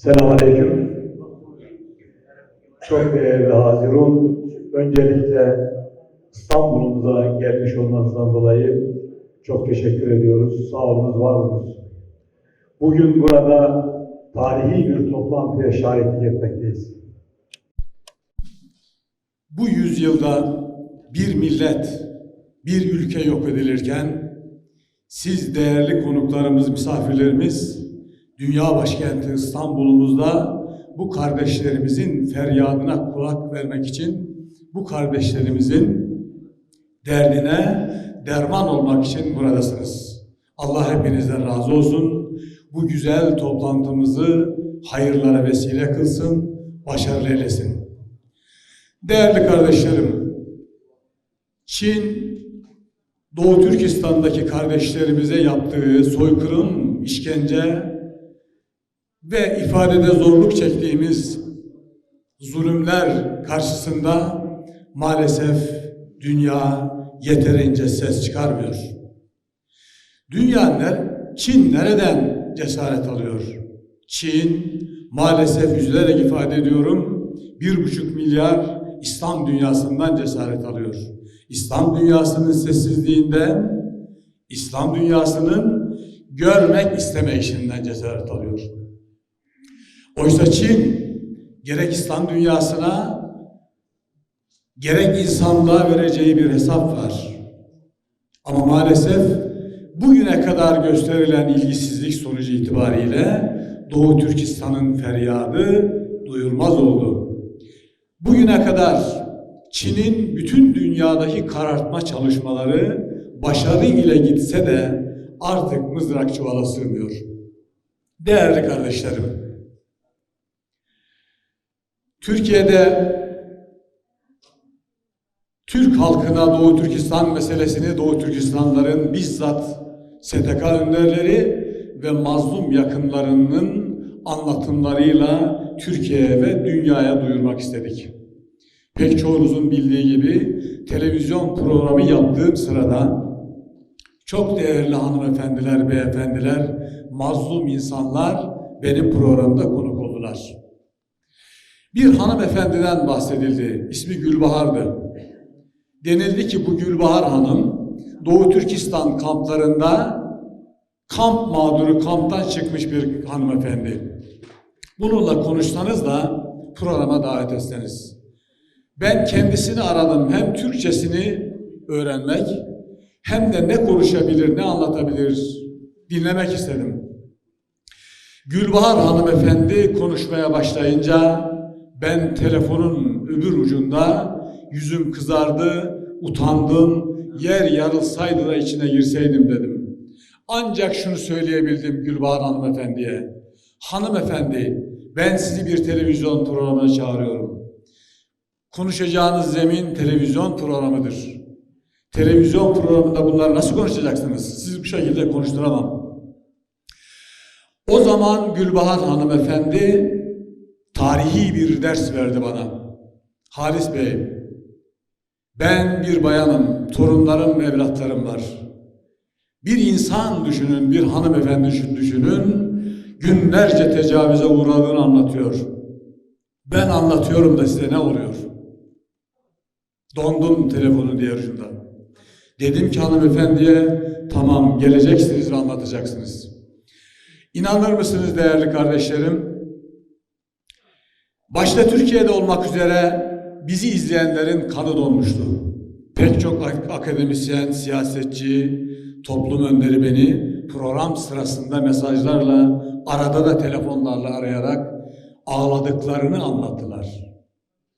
Selamünaleyküm. Çok değerli Hazirun, öncelikle İstanbul'umuza gelmiş olmanızdan dolayı çok teşekkür ediyoruz. Sağ olunuz, var olunuz. Bugün burada tarihi bir toplantıya şahitlik etmekteyiz. Bu yüzyılda bir millet, bir ülke yok edilirken siz değerli konuklarımız, misafirlerimiz dünya başkenti İstanbul'umuzda bu kardeşlerimizin feryadına kulak vermek için bu kardeşlerimizin derdine derman olmak için buradasınız. Allah hepinizden razı olsun. Bu güzel toplantımızı hayırlara vesile kılsın, başarılı eylesin. Değerli kardeşlerim, Çin, Doğu Türkistan'daki kardeşlerimize yaptığı soykırım, işkence ve ifadede zorluk çektiğimiz zulümler karşısında maalesef dünya yeterince ses çıkarmıyor. Dünya ner, Çin nereden cesaret alıyor? Çin maalesef üzülerek ifade ediyorum bir buçuk milyar İslam dünyasından cesaret alıyor. İslam dünyasının sessizliğinde İslam dünyasının görmek istemeyişinden cesaret alıyor. Oysa Çin gerek İslam dünyasına gerek insanlığa vereceği bir hesap var. Ama maalesef bugüne kadar gösterilen ilgisizlik sonucu itibariyle Doğu Türkistan'ın feryadı duyulmaz oldu. Bugüne kadar Çin'in bütün dünyadaki karartma çalışmaları başarı ile gitse de artık mızrak çuvala sığmıyor. Değerli kardeşlerim, Türkiye'de Türk halkına Doğu Türkistan meselesini Doğu Türkistanların bizzat STK önderleri ve mazlum yakınlarının anlatımlarıyla Türkiye'ye ve dünyaya duyurmak istedik. Pek çoğunuzun bildiği gibi televizyon programı yaptığım sırada çok değerli hanımefendiler, beyefendiler, mazlum insanlar benim programda konuk oldular. Bir hanımefendiden bahsedildi. İsmi Gülbahar'dı. Denildi ki bu Gülbahar Hanım Doğu Türkistan kamplarında kamp mağduru, kamptan çıkmış bir hanımefendi. Bununla konuşsanız da programa davet etseniz. Ben kendisini aradım. Hem Türkçesini öğrenmek hem de ne konuşabilir, ne anlatabilir dinlemek istedim. Gülbahar hanımefendi konuşmaya başlayınca ben telefonun öbür ucunda yüzüm kızardı, utandım, yer yarılsaydı da içine girseydim dedim. Ancak şunu söyleyebildim Gülbahar hanımefendiye. Hanımefendi, ben sizi bir televizyon programına çağırıyorum. Konuşacağınız zemin televizyon programıdır. Televizyon programında bunları nasıl konuşacaksınız? Sizi bu şekilde konuşturamam. O zaman Gülbahar hanımefendi tarihi bir ders verdi bana. Halis Bey, ben bir bayanım, torunlarım, evlatlarım var. Bir insan düşünün, bir hanımefendi düşünün, günlerce tecavüze uğradığını anlatıyor. Ben anlatıyorum da size ne oluyor? Dondum telefonun diğer ucunda. Dedim ki hanımefendiye, tamam geleceksiniz ve anlatacaksınız. İnanır mısınız değerli kardeşlerim? Başta Türkiye'de olmak üzere bizi izleyenlerin kanı donmuştu. Pek çok ak- akademisyen, siyasetçi, toplum önderi beni program sırasında mesajlarla, arada da telefonlarla arayarak ağladıklarını anlattılar.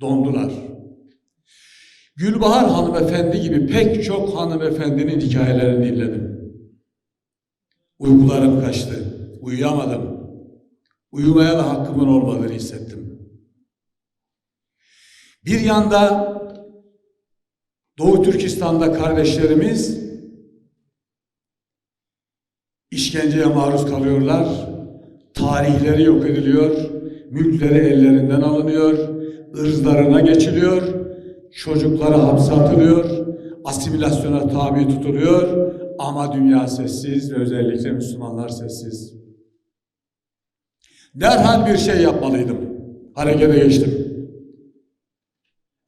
Dondular. Gülbahar hanımefendi gibi pek çok hanımefendinin hikayelerini dinledim. Uykularım kaçtı. Uyuyamadım. Uyumaya da hakkımın olmadığını hissettim. Bir yanda Doğu Türkistan'da kardeşlerimiz işkenceye maruz kalıyorlar. Tarihleri yok ediliyor. Mülkleri ellerinden alınıyor. ırzlarına geçiliyor. Çocukları hapse atılıyor. Asimilasyona tabi tutuluyor. Ama dünya sessiz ve özellikle Müslümanlar sessiz. Derhal bir şey yapmalıydım. Harekete geçtim.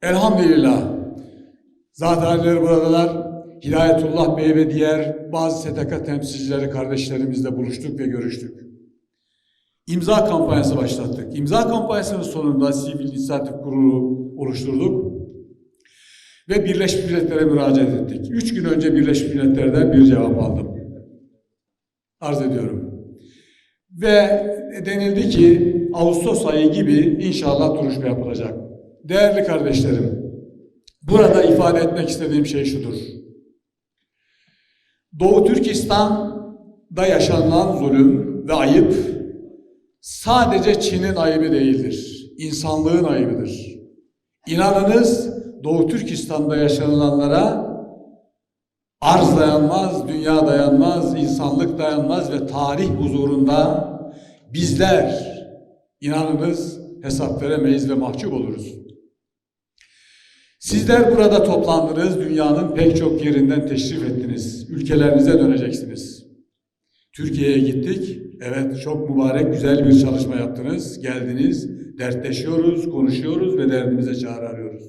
Elhamdülillah. Zaten buradalar. Hidayetullah Bey ve diğer bazı STK temsilcileri kardeşlerimizle buluştuk ve görüştük. İmza kampanyası başlattık. İmza kampanyasının sonunda sivil inisiyatif kurulu oluşturduk ve Birleşmiş Milletler'e müracaat ettik. Üç gün önce Birleşmiş Milletler'den bir cevap aldım. Arz ediyorum. Ve denildi ki Ağustos ayı gibi inşallah duruşma yapılacak. Değerli kardeşlerim, burada ifade etmek istediğim şey şudur. Doğu Türkistan'da yaşanılan zulüm ve ayıp sadece Çin'in ayıbı değildir. İnsanlığın ayıbıdır. İnanınız Doğu Türkistan'da yaşanılanlara arz dayanmaz, dünya dayanmaz, insanlık dayanmaz ve tarih huzurunda bizler inanınız hesap veremeyiz ve mahcup oluruz. Sizler burada toplandınız, dünyanın pek çok yerinden teşrif ettiniz. Ülkelerinize döneceksiniz. Türkiye'ye gittik. Evet, çok mübarek, güzel bir çalışma yaptınız. Geldiniz, dertleşiyoruz, konuşuyoruz ve derdimize çare arıyoruz.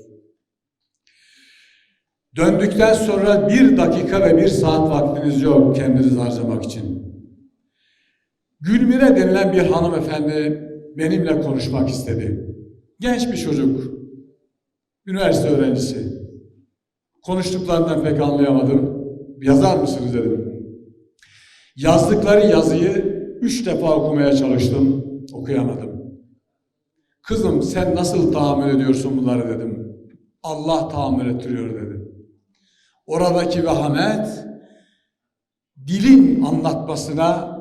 Döndükten sonra bir dakika ve bir saat vaktiniz yok kendinizi harcamak için. Gülmire denilen bir hanımefendi benimle konuşmak istedi. Genç bir çocuk. Üniversite öğrencisi. Konuştuklarından pek anlayamadım. Yazar mısınız dedim. Yazdıkları yazıyı üç defa okumaya çalıştım. Okuyamadım. Kızım sen nasıl tahammül ediyorsun bunları dedim. Allah tahammül ettiriyor dedi. Oradaki vehamet dilin anlatmasına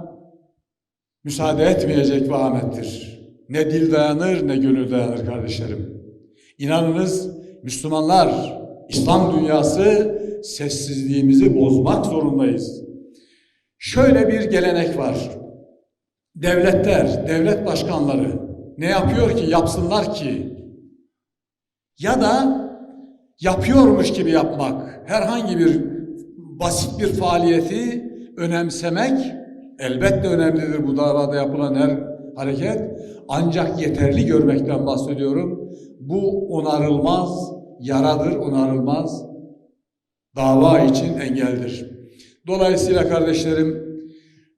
müsaade etmeyecek vehamettir. Ne dil dayanır ne gönül dayanır kardeşlerim. İnanınız Müslümanlar, İslam dünyası sessizliğimizi bozmak zorundayız. Şöyle bir gelenek var. Devletler, devlet başkanları ne yapıyor ki yapsınlar ki? Ya da yapıyormuş gibi yapmak, herhangi bir basit bir faaliyeti önemsemek elbette önemlidir bu davada yapılan her hareket. Ancak yeterli görmekten bahsediyorum. Bu onarılmaz, yaradır, onarılmaz dava için engeldir. Dolayısıyla kardeşlerim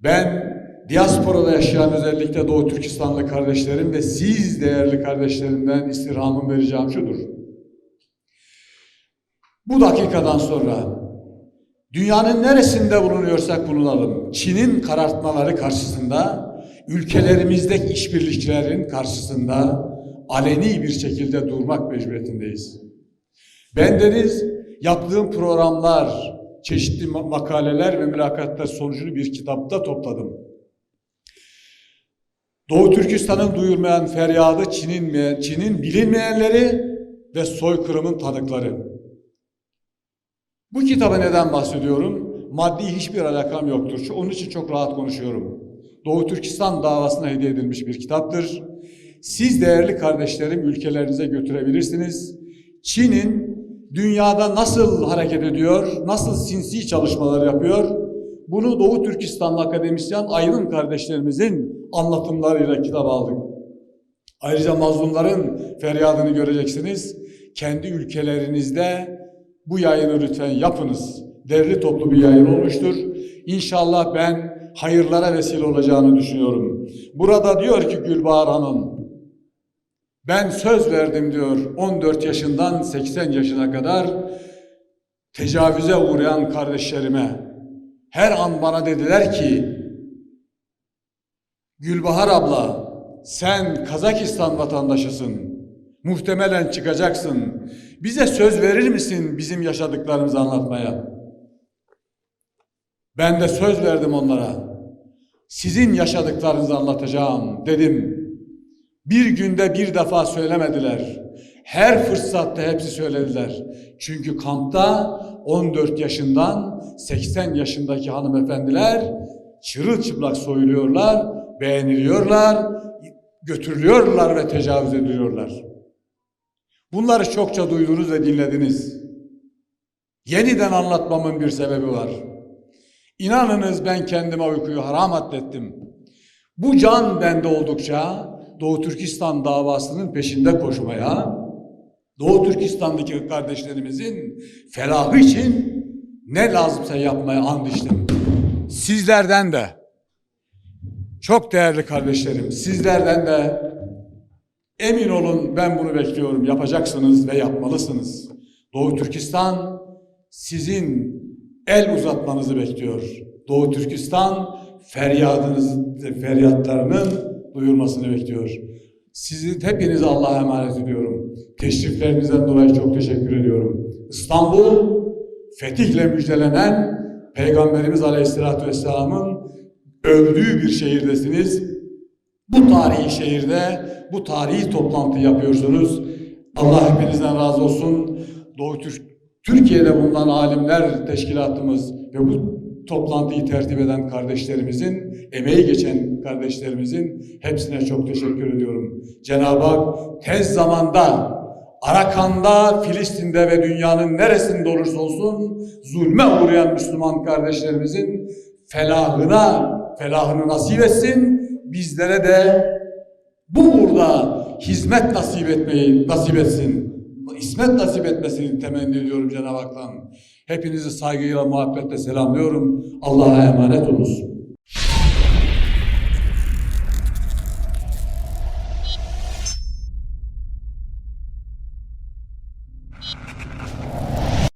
ben diasporada yaşayan özellikle Doğu Türkistanlı kardeşlerim ve siz değerli kardeşlerimden istirhamım vereceğim şudur. Bu dakikadan sonra dünyanın neresinde bulunuyorsak bulunalım, Çin'in karartmaları karşısında, ülkelerimizdeki işbirlikçilerin karşısında aleni bir şekilde durmak mecburiyetindeyiz. Ben deniz yaptığım programlar, çeşitli makaleler ve mülakatlar sonucunu bir kitapta topladım. Doğu Türkistan'ın duyulmayan feryadı Çin'in Çin'in bilinmeyenleri ve soykırımın tanıkları. Bu kitaba neden bahsediyorum? Maddi hiçbir alakam yoktur. Onun için çok rahat konuşuyorum. Doğu Türkistan davasına hediye edilmiş bir kitaptır. Siz değerli kardeşlerim ülkelerinize götürebilirsiniz. Çin'in dünyada nasıl hareket ediyor, nasıl sinsi çalışmalar yapıyor, bunu Doğu Türkistanlı akademisyen Aydın kardeşlerimizin anlatımlarıyla kitap aldık. Ayrıca mazlumların feryadını göreceksiniz. Kendi ülkelerinizde bu yayını lütfen yapınız. Derli toplu bir yayın olmuştur. İnşallah ben hayırlara vesile olacağını düşünüyorum. Burada diyor ki Gülbahar Hanım, ben söz verdim diyor 14 yaşından 80 yaşına kadar tecavüze uğrayan kardeşlerime. Her an bana dediler ki Gülbahar abla sen Kazakistan vatandaşısın. Muhtemelen çıkacaksın. Bize söz verir misin bizim yaşadıklarımızı anlatmaya? Ben de söz verdim onlara. Sizin yaşadıklarınızı anlatacağım dedim. Bir günde bir defa söylemediler. Her fırsatta hepsi söylediler. Çünkü kampta 14 yaşından 80 yaşındaki hanımefendiler çırılçıplak soyuluyorlar, beğeniliyorlar, götürülüyorlar ve tecavüz ediliyorlar. Bunları çokça duydunuz ve dinlediniz. Yeniden anlatmamın bir sebebi var. İnanınız ben kendime uykuyu haram atlettim. Bu can bende oldukça Doğu Türkistan davasının peşinde koşmaya, Doğu Türkistan'daki kardeşlerimizin felahı için ne lazımsa yapmaya and içtim. Sizlerden de, çok değerli kardeşlerim, sizlerden de emin olun ben bunu bekliyorum. Yapacaksınız ve yapmalısınız. Doğu Türkistan sizin el uzatmanızı bekliyor. Doğu Türkistan feryadınız, feryatlarının duyulmasını bekliyor. Sizi hepinize Allah'a emanet ediyorum. Teşriflerinizden dolayı çok teşekkür ediyorum. İstanbul fetihle müjdelenen Peygamberimiz Aleyhisselatü Vesselam'ın övdüğü bir şehirdesiniz. Bu tarihi şehirde bu tarihi toplantı yapıyorsunuz. Allah hepinizden razı olsun. Doğu Türk Türkiye'de bulunan alimler teşkilatımız ve bu toplantıyı tertip eden kardeşlerimizin, emeği geçen kardeşlerimizin hepsine çok teşekkür ediyorum. Cenab-ı Hak tez zamanda Arakan'da, Filistin'de ve dünyanın neresinde olursa olsun zulme uğrayan Müslüman kardeşlerimizin felahına, felahını nasip etsin. Bizlere de bu uğurda hizmet nasip etmeyi nasip etsin. İsmet nasip etmesini temenni ediyorum Cenab-ı Hak'tan. Hepinizi saygıyla, muhabbetle selamlıyorum. Allah'a emanet olunuz.